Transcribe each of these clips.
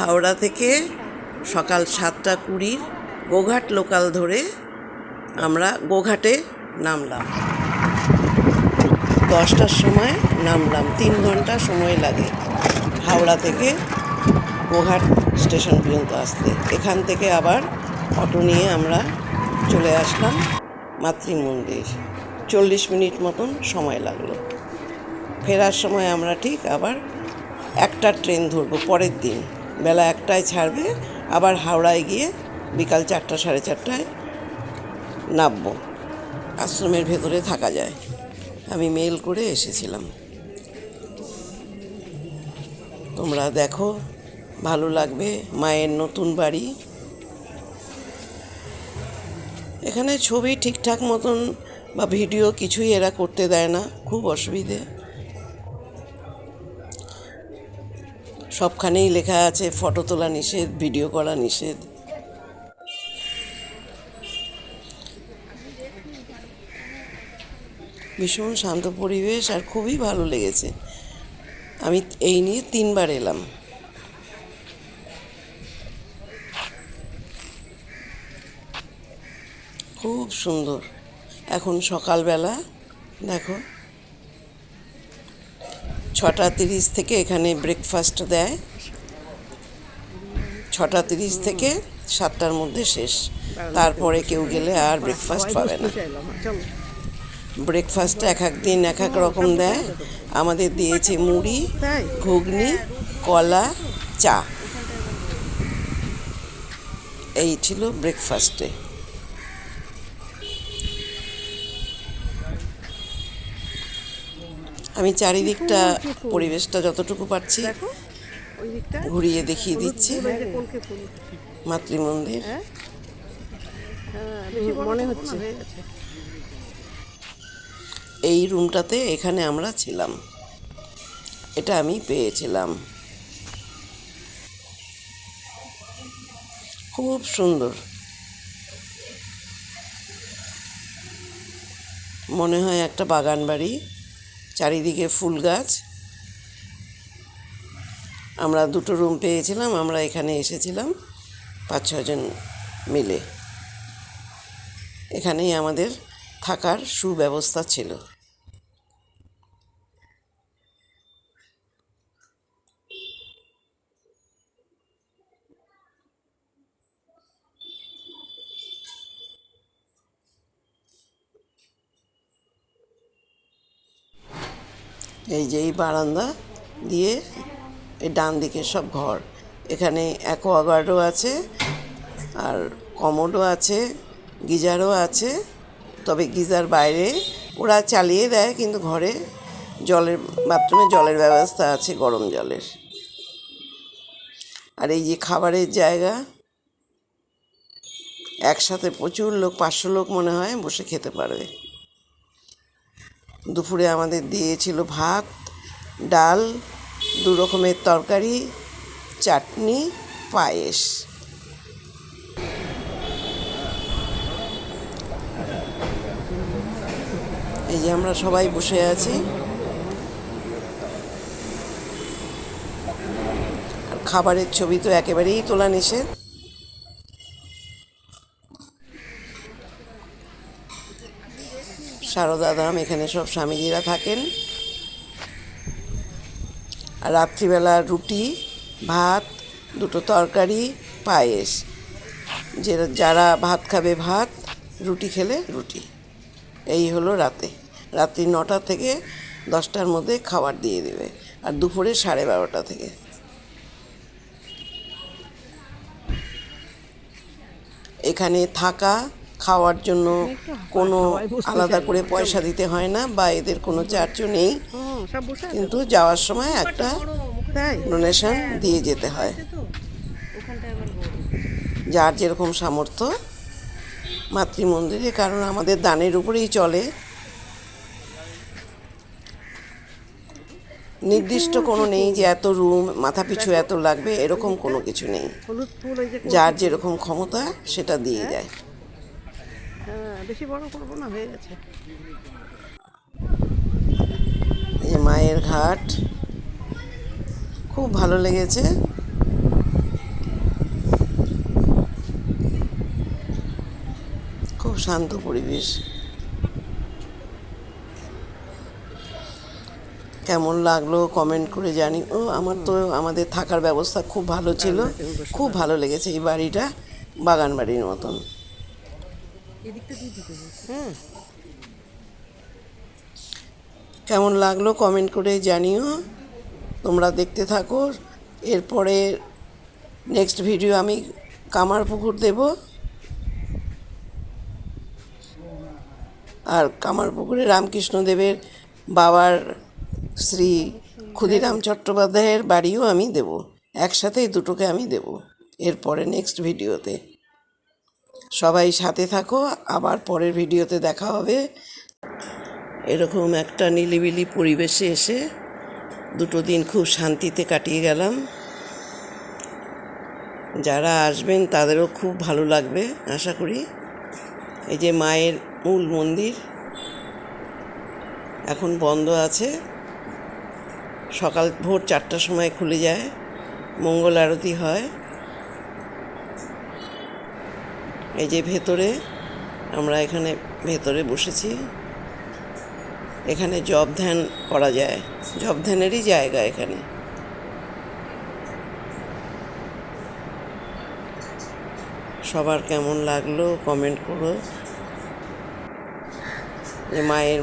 হাওড়া থেকে সকাল সাতটা কুড়ির গোঘাট লোকাল ধরে আমরা গোঘাটে নামলাম। দশটার সময় নামলাম, তিন ঘণ্টা সময় লাগে হাওড়া থেকে গোঘাট স্টেশন পর্যন্ত আসতে। এখান থেকে আবার অটো নিয়ে আমরা চলে আসলাম মাতৃমন্দির। চল্লিশ মিনিট মতন সময় লাগল। ফেরার সময় আমরা ঠিক আবার একটা ট্রেন ধরবো পরের দিন। বেলা একটায় ছাড়বে, আবার হাওড়ায় গিয়ে বিকাল চারটা, সাড়ে চারটায় নামবো। আশ্রমের ভেতরে থাকা যায়। আমি মেল করে এসেছিলাম। তোমরা দেখো, ভালো লাগবে, মায়ের নতুন বাড়ি। এখানে ছবি ঠিকঠাক মতন বা ভিডিও কিছুই এরা করতে দেয় না, খুব অসুবিধে। সবখানেই লেখা আছে, ফটো তোলা নিষেধ, ভিডিও করা নিষেধ। ভীষণ শান্ত পরিবেশ আর খুবই ভালো লেগেছে। আমি এই নিয়ে তিনবার এলাম। খুব সুন্দর। এখন সকালবেলা, দেখো। ছটা তিরিশ থেকে এখানে ব্রেকফাস্ট দেয়। ছটা তিরিশ থেকে সাতটার মধ্যে শেষ। তারপরে কেউ গেলে আর ব্রেকফাস্ট পাবে না। ব্রেকফাস্টটা এক এক দিন এক এক রকম দেয়। আমাদের দিয়েছে মুড়ি, ঘুগনি, কলা, চা। এই ছিল ব্রেকফাস্টে আমি চারিদিকটা পরিবেশটা যতটুকু পারছি দেখো ওই দিকটা। ঘুরিয়ে দেখিয়ে দিচ্ছি। মাতৃমন্দির। হ্যাঁ? বেশি মনে হচ্ছে। এই রুমটাতে এখানে আমরা ছিলাম। এটা আমি পেয়েছিলাম। খুব সুন্দর। মনে হয় একটা বাগান বাড়ি চারিদিকে ফুল গাছ। আমরা দুটো রুম পেয়েছিলাম, আমরা এখানে এসেছিলাম, পাঁচ ছজন মিলে। এখানেই আমাদের থাকার সুব্যবস্থা ছিল। এই যে এই বারান্দা দিয়ে এই ডান দিকে সব ঘর। এখানে অ্যাকোয়াগার্ডও আছে, আর কমোডও আছে, গিজারও আছে। তবে গিজার বাইরে, ওরা চালিয়ে দেয় কিন্তু ঘরে জলের, বাথরুমে জলের ব্যবস্থা আছে, গরম জলের। আর এই যে খাবারের জায়গা, একসাথে প্রচুর লোক, পাঁচশো লোক মনে হয় বসে খেতে পারবে। দুপুরে আমাদের দিয়েছিল ভাত, ডাল, দু রকমের তরকারি, চাটনি, পায়েস। এই যে আমরা সবাই বসে আছি। খাবারের ছবি তো একেবারেই তোলা নিষেধ। সারদা ধাম এখানে সব স্বামীজিরা থাকেন। আর রাত্রিবেলা রুটি, ভাত, দুটো তরকারি, পায়েস। যে যারা ভাত খাবে ভাত, রুটি খেলে রুটি। এই হলো রাতে। রাত্রি নটা থেকে দশটার মধ্যে খাবার দিয়ে দেবে। আর দুপুরে সাড়ে বারোটা থেকে। এখানে থাকা খাওয়ার জন্য কোনো আলাদা করে পয়সা দিতে হয় না বা এদের কোনো চার্জও নেই। কিন্তু যাওয়ার সময় একটা ডোনেশন দিয়ে যেতে হয়। যার যেরকম সামর্থ্য মাতৃমন্দিরে কারণ আমাদের দানের উপরেই চলে। নির্দিষ্ট কোনো নেই যে এত রুম মাথা পিছু এত লাগবে এরকম কোনো কিছু নেই। যার যেরকম ক্ষমতা সেটা দিয়ে যায়। হ্যাঁ বেশি বড় করব না হয়ে গেছে। এই মায়ের ঘাট। খুব ভালো লেগেছে। খুব শান্ত পরিবেশ। কেমন লাগল কমেন্ট করে জানি ও আমার তো আমাদের থাকার ব্যবস্থা খুব ভালো ছিল। হ্যাঁ, হ্যাঁ, হ্যাঁ, খুব ভালো লেগেছে এই বাড়িটা বাগান বাড়ির মতন। কেমন লাগল কমেন্ট করে জানিও। তোমরা দেখতে থাকো। এরপরে নেক্সট ভিডিও আমি কামার পুকুর দেব। আর কামার পুকুরে রামকৃষ্ণদেবের বাবার শ্রী ক্ষুদিরাম চট্টোপাধ্যায়ের বাড়িও আমি দেব। একসাথেই দুটোকে আমি দেব। এরপরে নেক্সট ভিডিওতে সবাই সাথে থাকো, আবার পরের ভিডিওতে দেখা হবে। এরকম একটা নিলিবিলি পরিবেশে এসে দুটো দিন খুব শান্তিতে কাটিয়ে গেলাম। যারা আসবেন তাদেরও খুব ভালো লাগবে, আশা করি। এই যে মায়ের মূল মন্দির এখন বন্ধ আছে। সকাল ভোর চারটার সময় খুলে যায়, মঙ্গল আরতি হয়। এই যে ভেতরে, আমরা এখানে ভেতরে বসেছি। এখানে জব ধ্যান করা যায়। জব ধ্যানেরই জায়গা এখানে। সবার কেমন লাগল কমেন্ট করো। যে মায়ের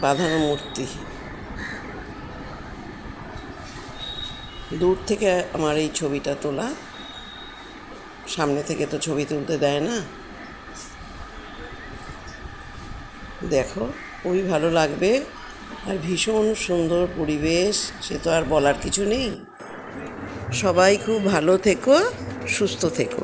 বাঁধানো মূর্তি। দূর থেকে আমার এই ছবিটা তোলা। সামনে থেকে তো ছবি তুলতে দেয় না। দেখো খুবই ভালো লাগবে। আর ভীষণ সুন্দর পরিবেশ, সে তো আর বলার কিছু নেই। সবাই খুব ভালো থেকো, সুস্থ থেকো।